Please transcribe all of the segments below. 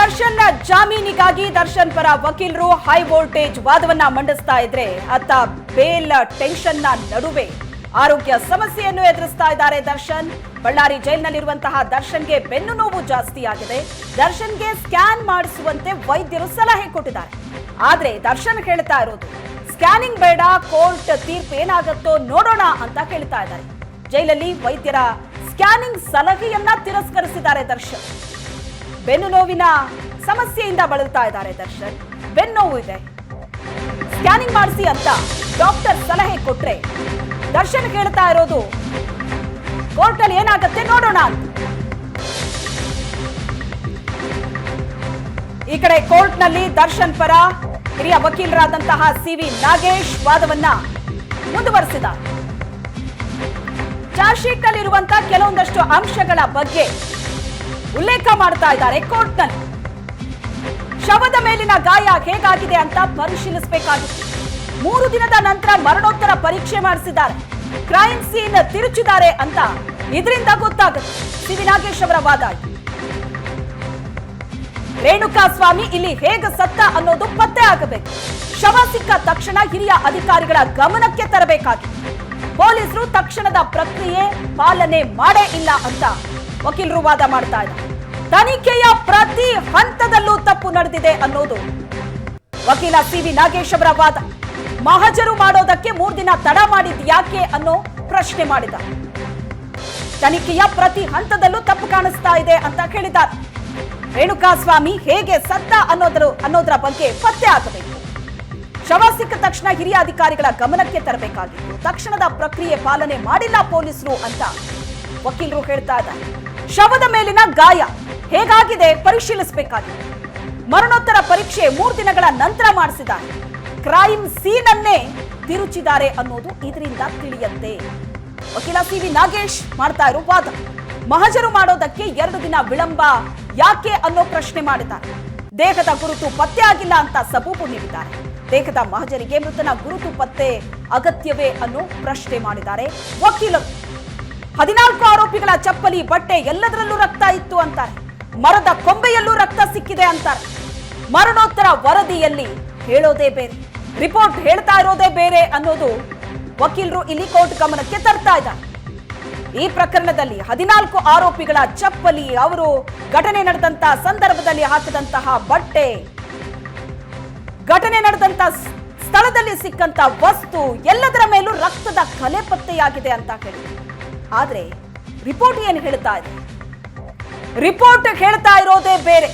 ದರ್ಶನ್ ಜಾಮೀನಿಗಾಗಿ ದರ್ಶನ್ ಪರ ವಕೀಲರು high voltage ವಾದವನ್ನ ಮಂಡಿಸ್ತಾ ಇದ್ರೆ ಅತ್ತ ಬೇಲ್ನ ನಡುವೆ ಆರೋಗ್ಯ ಸಮಸ್ಯೆಯನ್ನು ಎದುರಿಸ್ತಾ ಇದ್ದಾರೆ ದರ್ಶನ್. ಬಳ್ಳಾರಿ ಜೈಲಿನಲ್ಲಿರುವಂತಹ ದರ್ಶನ್ಗೆ ಬೆನ್ನು ನೋವು ಜಾಸ್ತಿ ಆಗಿದೆ. ದರ್ಶನ್ಗೆ ಸ್ಕ್ಯಾನ್ ಮಾಡಿಸುವಂತೆ ವೈದ್ಯರು ಸಲಹೆ ಕೊಟ್ಟಿದ್ದಾರೆ. ಆದ್ರೆ ದರ್ಶನ್ ಹೇಳ್ತಾ ಇರೋದು, ಸ್ಕ್ಯಾನಿಂಗ್ ಬೇಡ, ಕೋರ್ಟ್ ತೀರ್ಪು ಏನಾಗುತ್ತೋ ನೋಡೋಣ ಅಂತ ಹೇಳ್ತಾ ಇದ್ದಾರೆ. ಜೈಲಲ್ಲಿ ವೈದ್ಯರ ಸ್ಕ್ಯಾನಿಂಗ್ ಸಲಹೆಯನ್ನ ತಿರಸ್ಕರಿಸಿದ್ದಾರೆ ದರ್ಶನ್. ಬೆನ್ನು ನೋವಿನ ಸಮಸ್ಯೆಯಿಂದ ಬಳಲ್ತಾ ಇದ್ದಾರೆ ದರ್ಶನ್. ಬೆನ್ನೋವು ಇದೆ. ಸ್ಕ್ಯಾನಿಂಗ್ ಮಾಡಿಸಿ ಅಂತ ಡಾಕ್ಟರ್ ಸಲಹೆ ಕೊಟ್ರೆ ದರ್ಶನ್ ಹೇಳ್ತಾ ಇರೋದು, ಕೋರ್ಟಲ್ಲಿ ಏನಾಗತ್ತೆ ನೋಡೋಣ ಅಂತ. ಈ ಕಡೆ ಕೋರ್ಟ್ನಲ್ಲಿ ದರ್ಶನ್ ಪರ ಹಿರಿಯ ವಕೀಲರಾದಂತಹ ಸಿ ವಿ ನಾಗೇಶ್ ವಾದವನ್ನ ಮುಂದುವರೆಸಿದ ಚಾರ್ಜ್ ಶೀಟ್ ನಲ್ಲಿರುವಂತಹ ಕೆಲವೊಂದಷ್ಟು ಅಂಶಗಳ ಬಗ್ಗೆ ಉಲ್ಲೇಖ ಮಾಡ್ತಾ ಇದ್ದಾರೆ ಕೋರ್ಟ್ನಲ್ಲಿ. ಶವದ ಮೇಲಿನ ಗಾಯ ಹೇಗಾಗಿದೆ ಅಂತ ಪರಿಶೀಲಿಸಬೇಕಾಗಿತ್ತು ಮೂರು ದಿನದ ನಂತರ ಮರಣೋತ್ತರ ಪರೀಕ್ಷೆ ಮಾಡಿಸಿದ್ದಾರೆ. ಕ್ರೈಮ್ ಸೀನ್ ತಿರುಚಿದ್ದಾರೆ ಅಂತ ಇದರಿಂದ ಗೊತ್ತಾಗುತ್ತೆ. ಸಿವಿ ನಾಗೇಶ್ ಅವರ ವಾದ. ರೇಣುಕಾ ಸ್ವಾಮಿ ಇಲ್ಲಿ ಹೇಗೆ ಸತ್ತ ಅನ್ನೋದು ಪತ್ತೆ ಆಗಬೇಕು. ಶವ ಸಿಕ್ಕ ತಕ್ಷಣ ಹಿರಿಯ ಅಧಿಕಾರಿಗಳ ಗಮನಕ್ಕೆ ತರಬೇಕಾಗಿತ್ತು ಪೊಲೀಸರು ತಕ್ಷಣದ ಪ್ರಕ್ರಿಯೆ ಪಾಲನೆ ಮಾಡೇ ಇಲ್ಲ ಅಂತ ವಕೀಲರು ವಾದ ಮಾಡ್ತಾ ಇದ್ದಾರೆ. ತನಿಖೆಯ ಪ್ರತಿ ಹಂತದಲ್ಲೂ ತಪ್ಪು ನಡೆದಿದೆ ಅನ್ನೋದು. ವಕೀಲ ಸಿ ವಿ ನಾಗೇಶ್ ಅವರ ವಾದ. ಮಹಜರು ಮಾಡೋದಕ್ಕೆ ಮೂರು ದಿನ ತಡ ಮಾಡಿದ್ ಯಾಕೆ ಅನ್ನೋ ಪ್ರಶ್ನೆ ಮಾಡಿದ. ತನಿಖೆಯ ಪ್ರತಿ ಹಂತದಲ್ಲೂ ತಪ್ಪು ಕಾಣಿಸ್ತಾ ಇದೆ ಅಂತ ಹೇಳಿದ್ದಾರೆ. ರೇಣುಕಾ ಸ್ವಾಮಿ ಹೇಗೆ ಸತ್ತ ಅನ್ನೋದ್ರ, ಅನ್ನೋದರ ಬಗ್ಗೆ ಪತ್ತೆ ಆಗಬೇಕು. ಶವ ಸಿಕ್ಕ ತಕ್ಷಣ ಹಿರಿಯ ಅಧಿಕಾರಿಗಳ ಗಮನಕ್ಕೆ ತರಬೇಕಾಗಿತ್ತು. ತಕ್ಷಣದ ಪ್ರಕ್ರಿಯೆ ಪಾಲನೆ ಮಾಡಿಲ್ಲ ಪೊಲೀಸರು ಅಂತ ವಕೀಲರು ಹೇಳ್ತಾ ಇದ್ದಾರೆ. ಶವದ ಮೇಲಿನ ಗಾಯ. ಹೇಗಾಗಿದೆ? ಪರಿಶೀಲಿಸಬೇಕಾಗಿದೆ. ಮರಣೋತ್ತರ ಪರೀಕ್ಷೆ ಮೂರು ದಿನಗಳ ನಂತರ ಮಾಡಿಸಿದ್ದಾರೆ. ಕ್ರೈಮ್ ಸೀನ್ ಅನ್ನೇ ತಿರುಚಿದ್ದಾರೆ ಅನ್ನೋದು ಇದರಿಂದ ತಿಳಿಯತ್ತೆ. ವಕೀಲ ಸಿ ವಿ ನಾಗೇಶ್ ಮಾಡ್ತಾ ಇರೋ ವಾದ. ಮಹಜರು ಮಾಡೋದಕ್ಕೆ ಎರಡು ದಿನ ವಿಳಂಬ. ಯಾಕೆ ಅನ್ನೋ ಪ್ರಶ್ನೆ ಮಾಡಿದ್ದಾರೆ. ದೇಹದ ಗುರುತು ಪತ್ತೆ ಆಗಿಲ್ಲ ಅಂತ ಸಬೂಬು ನೀಡಿದ್ದಾರೆ. ದೇಹದ ಮಹಜರಿಗೆ ಮೃತನ ಗುರುತು ಪತ್ತೆ ಅಗತ್ಯವೇ ಅನ್ನೋ ಪ್ರಶ್ನೆ ಮಾಡಿದ್ದಾರೆ ವಕೀಲರು. ಹದಿನಾಲ್ಕು ಆರೋಪಿಗಳ ಚಪ್ಪಲಿ ಬಟ್ಟೆ ಎಲ್ಲದರಲ್ಲೂ ರಕ್ತ ಇತ್ತು ಅಂತಾರೆ. ಮರದ ಕೊಂಬೆಯಲ್ಲೂ ರಕ್ತ ಸಿಕ್ಕಿದೆ ಅಂತಾರೆ. ಮರಣೋತ್ತರ ವರದಿಯಲ್ಲಿ ಹೇಳೋದೇ ಬೇರೆ, ರಿಪೋರ್ಟ್ ಹೇಳ್ತಾ ಇರೋದೇ ಬೇರೆ ಅನ್ನೋದು ವಕೀಲರು ಇಲ್ಲಿ ಕೋರ್ಟ್ ಗಮನಕ್ಕೆ ತರ್ತಾ ಇದ್ದಾರೆ. ಈ ಪ್ರಕರಣದಲ್ಲಿ ಹದಿನಾಲ್ಕು ಆರೋಪಿಗಳ ಚಪ್ಪಲಿ, ಅವರು ಘಟನೆ ನಡೆದಂತ ಸಂದರ್ಭದಲ್ಲಿ ಹಾಕಿದಂತಹ ಬಟ್ಟೆ, ಘಟನೆ ನಡೆದಂತ ಸ್ಥಳದಲ್ಲಿ ಸಿಕ್ಕಂತ ವಸ್ತು, ಎಲ್ಲದರ ಮೇಲೂ ರಕ್ತದ ಕಲೆ ಪತ್ತೆಯಾಗಿದೆ ಅಂತ ಹೇಳಿ ಆದ್ರೆ ರಿಪೋರ್ಟ್ ಏನು ಹೇಳ್ತಾ ಇದೆ? ರಿಪೋರ್ಟ್ ಹೇಳ್ತಾ ಇರೋದೇ ಬೇರೆ.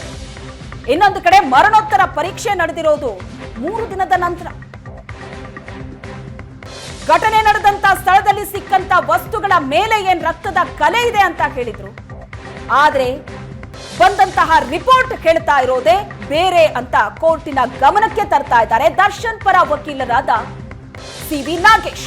ಇನ್ನೊಂದು ಕಡೆ ಮರಣೋತ್ತರ ಪರೀಕ್ಷೆ ನಡೆದಿರೋದು ಮೂರು ದಿನದ ನಂತರ. ಘಟನೆ ನಡೆದಂತ ಸ್ಥಳದಲ್ಲಿ ಸಿಕ್ಕಂತ ವಸ್ತುಗಳ ಮೇಲೆ ಏನ್ ರಕ್ತದ ಕಲೆ ಇದೆ ಅಂತ ಹೇಳಿದ್ರು. ಆದ್ರೆ ಬಂದಂತಹ ರಿಪೋರ್ಟ್ ಹೇಳ್ತಾ ಇರೋದೇ ಬೇರೆ ಅಂತ ಕೋರ್ಟಿನ ಗಮನಕ್ಕೆ ತರ್ತಾ ಇದ್ದಾರೆ ದರ್ಶನ್ ಪರ ವಕೀಲರಾದ ಸಿ ವಿ ನಾಗೇಶ್.